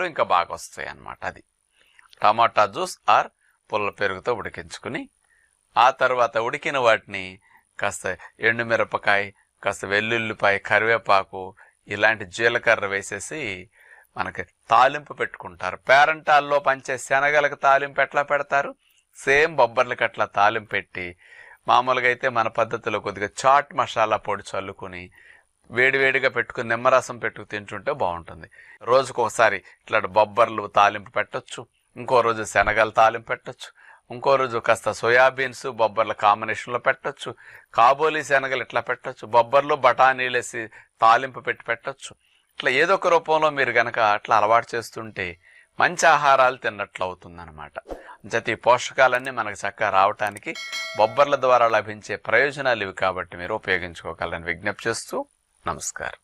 ఇంకా బాగా వస్తాయి అన్నమాట అది. టమాటా జ్యూస్ ఆర్ పుల్ల పెరుగుతో ఉడికించుకుని ఆ తర్వాత ఉడికిన వాటిని కాస్త ఎండుమిరపకాయ కాస్త వెల్లుల్లిపాయ కరివేపాకు ఇలాంటి జీలకర్ర వేసేసి మనకి తాలింపు పెట్టుకుంటారు. పేరంటాల్లో పంచే శనగలకు తాలింపు ఎట్లా పెడతారు? సేమ్ బొబ్బర్లకి అట్లా తాలింపు పెట్టి మామూలుగా అయితే మన పద్ధతిలో కొద్దిగా చాట్ మసాలా పొడి చల్లుకుని వేడివేడిగా పెట్టుకుని నిమ్మరసం పెట్టుకు తింటుంటే బాగుంటుంది. రోజుకు ఒకసారి ఇట్లా బొబ్బర్లు తాలింపు పెట్టొచ్చు ఇంకో రోజు శనగలు తాలింపు పెట్టొచ్చు ఇంకో రోజు కాస్త సోయాబీన్స్ బొబ్బర్ల కాంబినేషన్లో పెట్టొచ్చు కాబోలి శనగలు ఇట్లా పెట్టొచ్చు బొబ్బర్లు బఠానీలు వేసి తాలింపు పెట్టి పెట్టొచ్చు. ఇట్లా ఏదో ఒక రూపంలో మీరు గనక అట్లా అలవాటు చేస్తుంటే మంచి ఆహారాలు తిన్నట్లు అవుతుందన్నమాట. అంచేత ఈ పోషకాలన్నీ మనకు చక్కగా రావటానికి బొబ్బర్ల ద్వారా లభించే ప్రయోజనాలు ఇవి కాబట్టి మీరు ఉపయోగించుకోగలని విజ్ఞప్తి చేస్తూ നമസ്കാരം